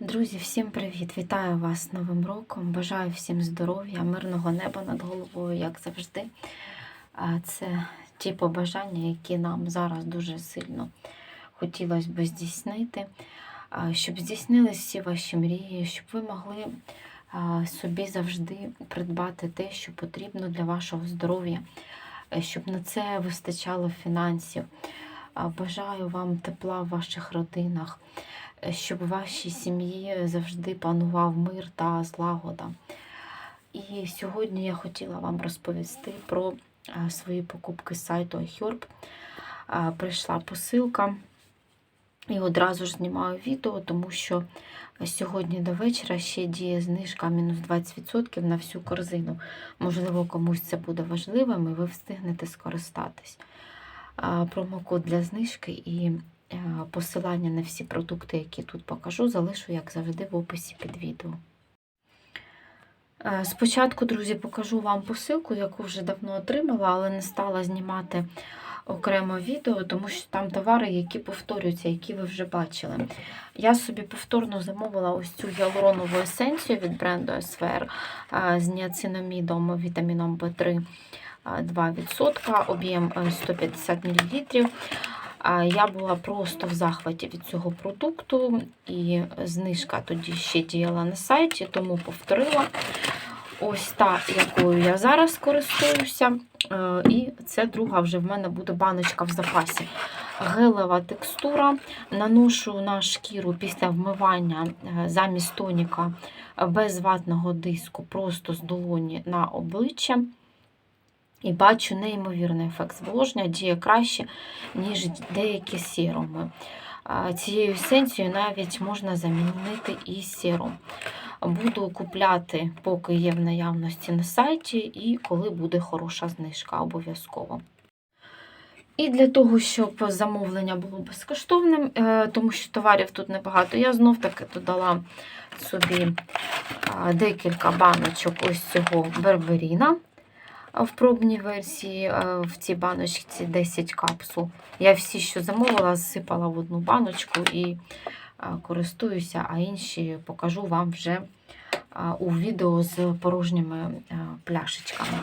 Друзі, всім привіт! Вітаю вас з Новим роком. Бажаю всім здоров'я, мирного неба над головою, як завжди. Це ті побажання, які нам зараз дуже сильно хотілося б здійснити, щоб здійснились всі ваші мрії, щоб ви могли собі завжди придбати те, що потрібно для вашого здоров'я, е, щоб на це вистачало фінансів. Бажаю вам тепла в ваших родинах щоб у вашій сім'ї завжди панував мир та злагода. І сьогодні я хотіла вам розповісти про е, свої покупки з сайту iHerb. Е, Прийшла посилка і одразу ж знімаю відео, тому що сьогодні до вечора ще діє знижка мінус 20% на всю корзину. Можливо, комусь це буде важливим і ви встигнете скористатись. Е, Промокод для знижки і Посилання на всі продукти, які тут покажу, залишу, як завжди, в описі під відео. Е, Спочатку, друзі, покажу вам посилку, яку вже давно отримала, але не стала знімати окремо відео, тому що там товари, які повторюються, які ви вже бачили. Я собі повторно замовила ось цю гіалуронову есенцію від бренду SVR е, з ніацинамідом, вітаміном В3 2%, об'єм е, 150 мл. Я була просто в захваті від цього продукту, і знижка тоді ще діяла на сайті, тому повторила. Ось та, якою я зараз користуюся. Е, І це друга вже в мене буде баночка в запасі. Гелева текстура. Наношу на шкіру після вмивання е, замість тоніка без ватного диску, просто з долоні на обличчя. І бачу неймовірний ефект зволоження, діє краще, ніж деякі серуми. А Цією есенцією навіть можна замінити і серум. Буду купляти, поки є в наявності на сайті, і коли буде хороша знижка обов'язково. І для того, щоб замовлення було безкоштовним, е, тому що товарів тут небагато, я знов таки додала собі декілька баночок ось цього берберіна в пробній версії е, в цій баночці 10 капсул. Я всі, що замовила, зсипала в одну баночку і е, користуюся, а інші покажу вам вже е, у відео з порожніми пляшечками.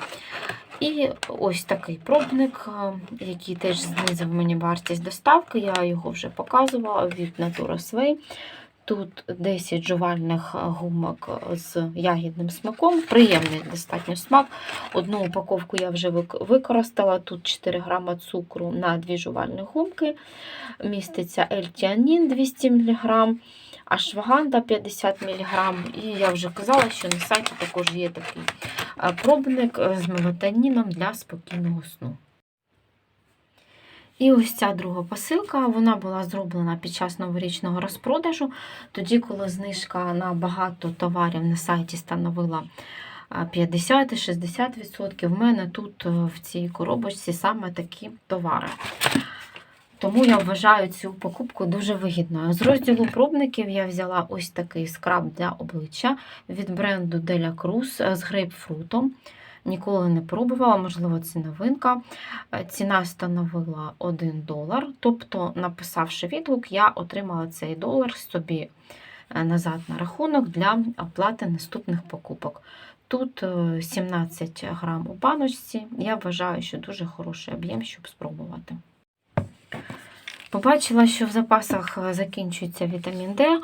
І ось такий пробник, який теж знизив мені вартість доставки. Я його вже показувала від Natura Sway. Тут 10 жувальних гумок з ягідним смаком. Приємний достатньо смак. Одну упаковку я вже використала. Тут 4 грама цукру на 2 жувальні гумки. Міститься ельтіанін 200 мг, ашваганда 50 мг. І я вже казала, що на сайті також є такий пробник з мелатоніном для спокійного сну. І ось ця друга посилка, вона була зроблена під час новорічного розпродажу, тоді, коли знижка на багато товарів на сайті становила 50-60%, в мене тут в цій коробочці саме такі товари. Тому я вважаю цю покупку дуже вигідною. З розділу пробників я взяла ось такий скраб для обличчя від бренду Dela Cruz з грейпфрутом. Ніколи не пробувала, можливо, це новинка. Е, ціна становила 1 долар. Тобто, написавши відгук, я отримала цей долар собі е, назад на рахунок для оплати наступних покупок. Тут 17 е, грам у баночці. Я вважаю, що дуже хороший об'єм, щоб спробувати. Побачила, що в запасах закінчується вітамін Д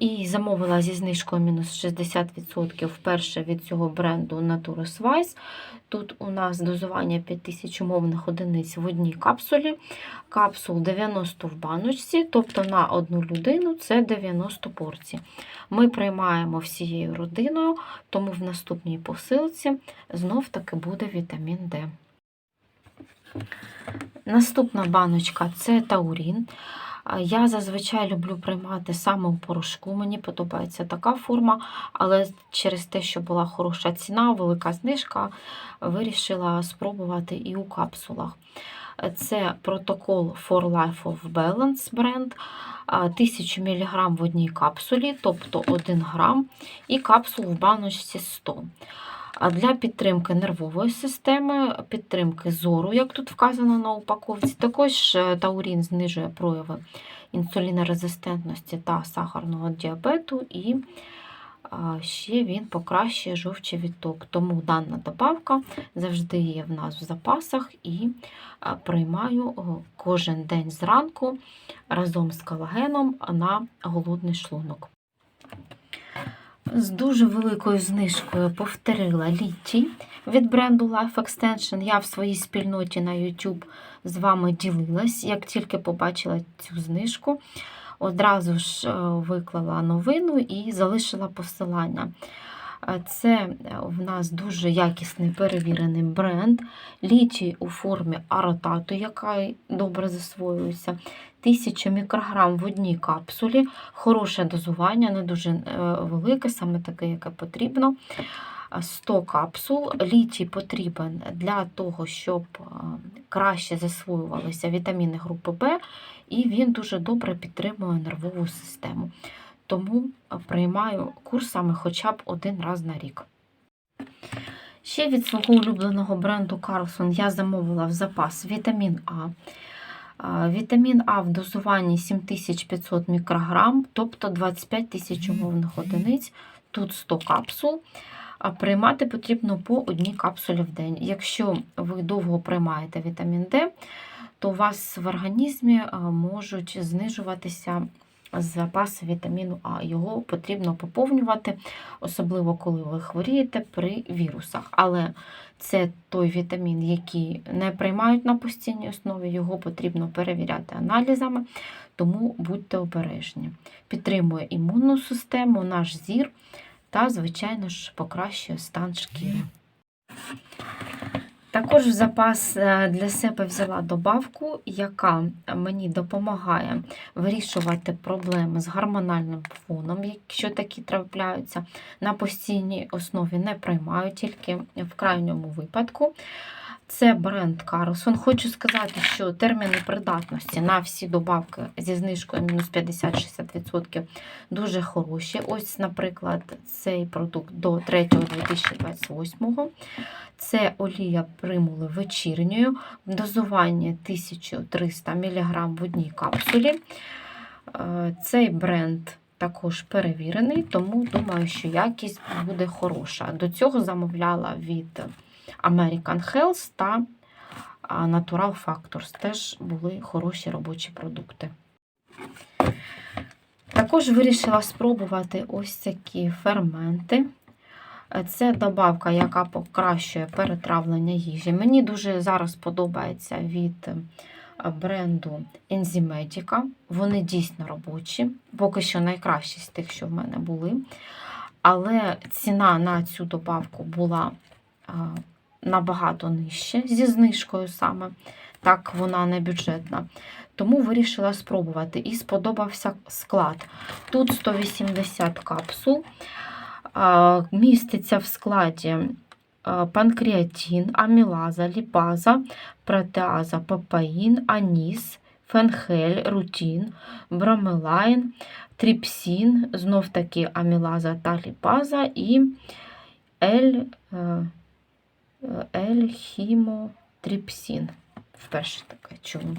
і замовила зі знижкою мінус 60% вперше від цього бренду Naturus Vice. Тут у нас дозування 5000 умовних одиниць в одній капсулі. Капсул 90 в баночці, тобто на одну людину це 90 порцій. Ми приймаємо всією родиною, тому в наступній посилці знов-таки буде вітамін Д. Наступна баночка це таурін. Я зазвичай люблю приймати саме у порошку. Мені подобається така форма, але через те, що була хороша ціна, велика знижка, вирішила спробувати і у капсулах. Це протокол For Life of Balance бренд. 1000 мг в одній капсулі, тобто 1 грам, і капсул в баночці 100 А для підтримки нервової системи, підтримки зору, як тут вказано на упаковці, також е, таурін знижує прояви інсулінорезистентності та сахарного діабету, і ще він покращує жовчий відток. Тому дана добавка завжди є в нас в запасах і приймаю кожен день зранку разом з колагеном на голодний шлунок. З дуже великою знижкою повторила літі від бренду Life Extension. Я в своїй спільноті на YouTube з вами ділилась. Як тільки побачила цю знижку, одразу ж е, виклала новину і залишила посилання. Е, Це в нас дуже якісний перевірений бренд. Літій у формі аротату, яка добре засвоюється. 1000 мікрограм в одній капсулі, хороше дозування, не дуже е, велике, саме таке, яке потрібно. 100 капсул. Літій потрібен для того, щоб е, краще засвоювалися вітаміни групи Б, і він дуже добре підтримує нервову систему. Тому приймаю курс саме хоча б один раз на рік. Ще від свого улюбленого бренду Carlson я замовила в запас вітамін А. Вітамін А в дозуванні 7500 мікрограм, тобто 25 тисяч умовних одиниць, тут 100 капсул. А Приймати потрібно по одній капсулі в день. Якщо ви довго приймаєте вітамін Д, то у вас в організмі можуть знижуватися запаси вітаміну А. Його потрібно поповнювати, особливо коли ви хворієте при вірусах. Але це той вітамін, який не приймають на постійній основі, його потрібно перевіряти аналізами, тому будьте обережні. Підтримує імунну систему, наш зір та, звичайно ж, покращує стан шкіри. Також в запас е, для себе взяла добавку, яка мені допомагає вирішувати проблеми з гормональним фоном, якщо такі трапляються. На постійній основі не приймаю, тільки в крайньому випадку. Це бренд Carlson. Хочу сказати, що терміни придатності на всі добавки зі знижкою мінус 50-60% дуже хороші. Ось, наприклад, цей продукт до 3.2028. Це олія примули вечірньою в дозуванні 1300 мг в одній капсулі. Е, Цей бренд також перевірений, тому думаю, що якість буде хороша. До цього замовляла від American Health та Natural Factors. Теж були хороші робочі продукти. Також вирішила спробувати ось такі ферменти. Це добавка, яка покращує перетравлення їжі. Мені дуже зараз подобається від бренду Enzymedica. Вони дійсно робочі, поки що найкращі з тих, що в мене були. Але ціна на цю добавку була набагато нижче, зі знижкою саме. Так, вона не бюджетна. Тому вирішила спробувати. І сподобався склад. Тут 180 капсул. Міститься в складі панкреатин, амілаза, ліпаза, протеаза, папаїн, аніс, фенхель, рутін, бромелайн, тріпсін, знов таки амілаза та ліпаза і ель, ель-хімотріпсін. Вперше таке чому.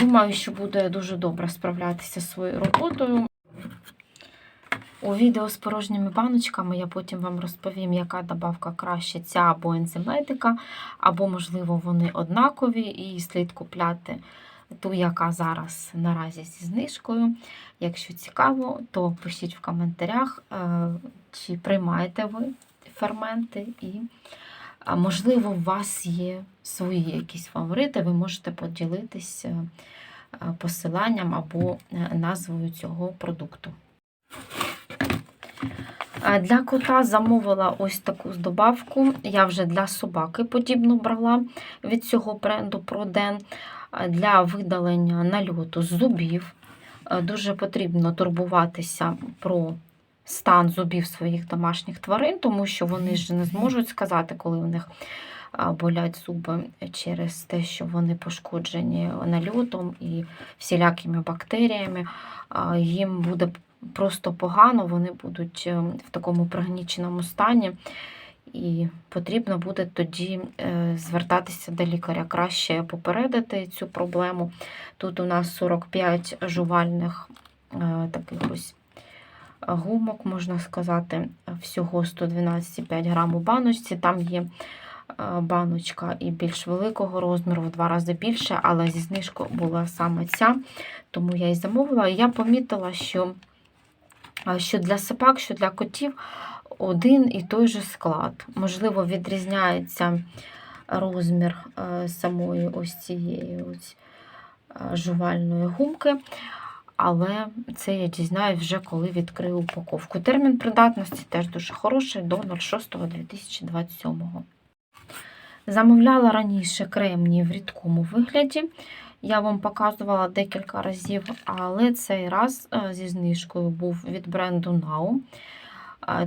Думаю, що буде дуже добре справлятися зі своєю роботою. У відео з порожніми баночками я потім вам розповім, яка добавка краще, ця або ензимедика, або, можливо, вони однакові, і слід купляти ту, яка зараз наразі зі знижкою. Якщо цікаво, то пишіть в коментарях, чи приймаєте ви ферменти, і, можливо, у вас є свої якісь фаворити, ви можете поділитися посиланням або назвою цього продукту. Для кота замовила ось таку добавку. Я вже для собаки подібну брала від цього бренду Проден для видалення нальоту зубів. Дуже потрібно турбуватися про стан зубів своїх домашніх тварин, тому що вони ж не зможуть сказати, коли у них болять зуби через те, що вони пошкоджені нальотом і всілякими бактеріями. Їм буде просто погано, вони будуть в такому пригніченому стані. і потрібно буде тоді е, звертатися до лікаря. Краще попередити цю проблему. Тут у нас 45 жувальних е, таких ось гумок, можна сказати, всього 112,5 грам у баночці. Там є е, баночка і більш великого розміру, в два рази більше, але зі знижкою була саме ця, тому я і замовила. І я помітила, що, е, що для собак, що для котів один і той же склад. Можливо, відрізняється розмір е, самої ось цієї ось е, жувальної гумки. Але це я дізнаюсь вже коли відкрию упаковку. Термін придатності теж дуже хороший до 06.2027. Замовляла раніше кремнії в рідкому вигляді. Я вам показувала декілька разів, але цей раз е, зі знижкою був від бренду Now.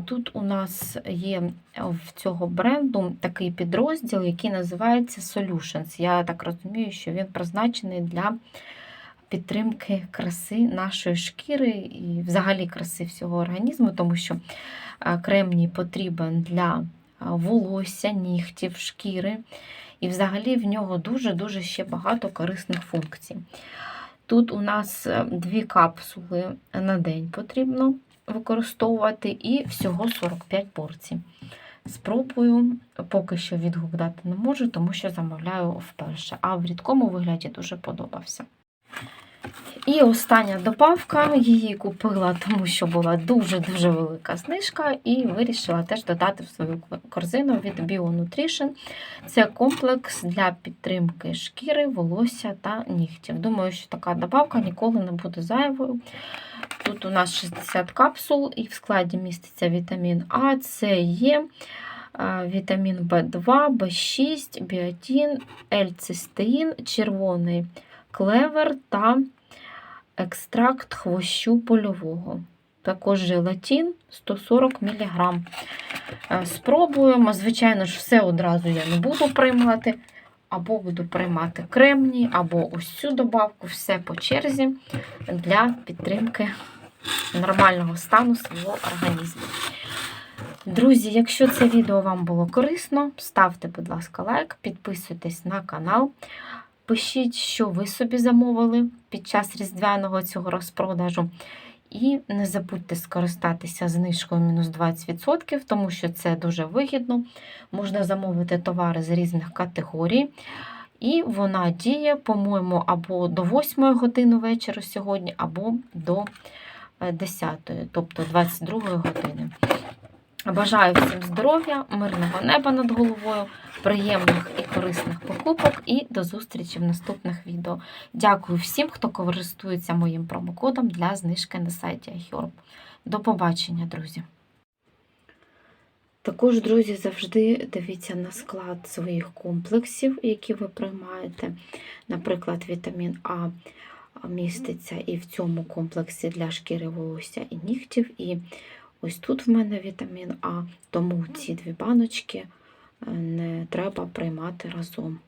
Тут у нас є в цього бренду такий підрозділ, який називається Solutions. Я так розумію, що він призначений для підтримки краси нашої шкіри і взагалі краси всього організму, тому що е, кремній потрібен для е, волосся, нігтів, шкіри. І взагалі в нього дуже-дуже ще багато корисних функцій. Тут у нас е, дві капсули на день потрібно використовувати і всього 45 порцій. Спробую, поки що відгук дати не можу, тому що замовляю вперше. А в рідкому вигляді дуже подобався. І остання добавка, її купила, тому що була дуже-дуже велика знижка, і вирішила теж додати в свою корзину від BioNutrition. Це комплекс для підтримки шкіри, волосся та нігтів. Думаю, що така добавка ніколи не буде зайвою. Тут у нас 60 капсул, і в складі міститься вітамін А, С, Е, вітамін В2, В6, біотін, L-цистеїн, червоний клевер та екстракт хвощу польового. Також желатин 140 мг. Спробуємо. Звичайно ж, все одразу я не буду приймати. Або буду приймати кремній, або ось цю добавку, все по черзі для підтримки нормального стану свого організму. Друзі, якщо це відео вам було корисно, ставте, будь ласка, лайк, підписуйтесь на канал. Пишіть, що ви собі замовили під час різдвяного цього розпродажу. І не забудьте скористатися знижкою мінус 20%, тому що це дуже вигідно. Можна замовити товари з різних категорій. І вона діє, по-моєму, або до 8 години вечора сьогодні, або до 10, тобто 22 години. Бажаю всім здоров'я, мирного неба над головою, приємних і корисних покупок, і до зустрічі в наступних відео. Дякую всім, хто користується моїм промокодом для знижки на сайті iHerb. До побачення, друзі! Також, друзі, завжди дивіться на склад своїх комплексів, які ви приймаєте. Наприклад, вітамін А міститься і в цьому комплексі для шкіри волосся і нігтів. І ось тут в мене вітамін А, тому ці дві баночки е, не треба приймати разом.